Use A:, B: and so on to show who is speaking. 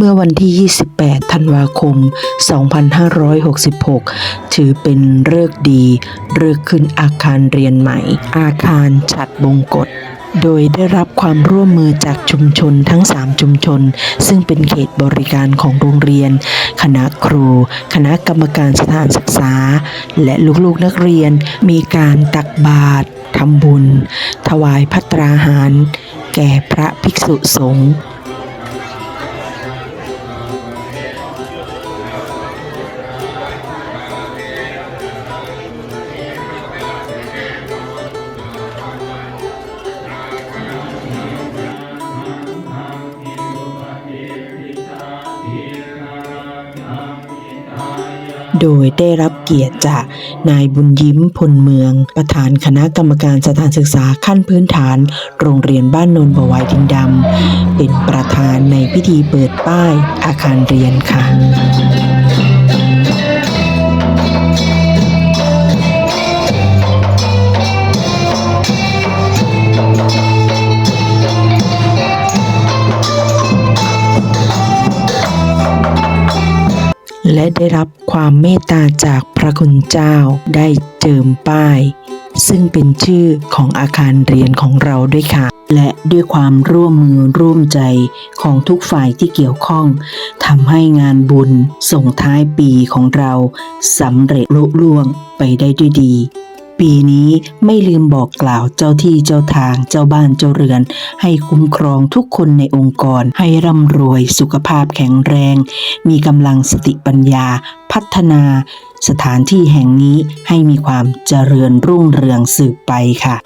A: เมื่อวันที่ 28 ธันวาคม 2566 ถือเป็นเลิกษ์ดีเลิกษ์ขึ้นอาคารเรียนใหม่ อาคารฉัดบงกฎโดยได้รับความร่วมมือจากชุมชนทั้ง 3 ชุมชน ซึ่งเป็นเขตบริการของโรงเรียน คณะครู คณะกรรมการสถานศึกษา และลูกๆนักเรียนมีการตักบาตรทำบุญ ถวายพัตราหาร แก่พระภิกษุสงฆ์ โดยได้รับเกียรติจากนายบุญยิ้มพลเมือง ประธานคณะกรรมการสถานศึกษาขั้นพื้นฐาน โรงเรียนบ้านโนนบวายดินดำ เป็นประธานในพิธีเปิดป้ายอาคารเรียนค่ะ และได้รับความเมตตาจากพระคุณเจ้าได้เจิมป้าย ซึ่งเป็นชื่อของอาคารเรียนของเราด้วยค่ะ และด้วยความร่วมมือร่วมใจของทุกฝ่ายที่เกี่ยวข้องทำให้งานบุญส่งท้ายปีของเราสำเร็จลุล่วงไปได้ด้วยดี ปีนี้ไม่ลืมบอกกล่าวเจ้าที่เจ้าทางเจ้าบ้านเจ้าเรือน ให้คุ้มครองทุกคนในองค์กร ให้ร่ำรวยสุขภาพแข็งแรง มีกำลังสติปัญญา พัฒนา สถานที่แห่งนี้ให้มีความเจริญรุ่งเรืองสืบไปค่ะ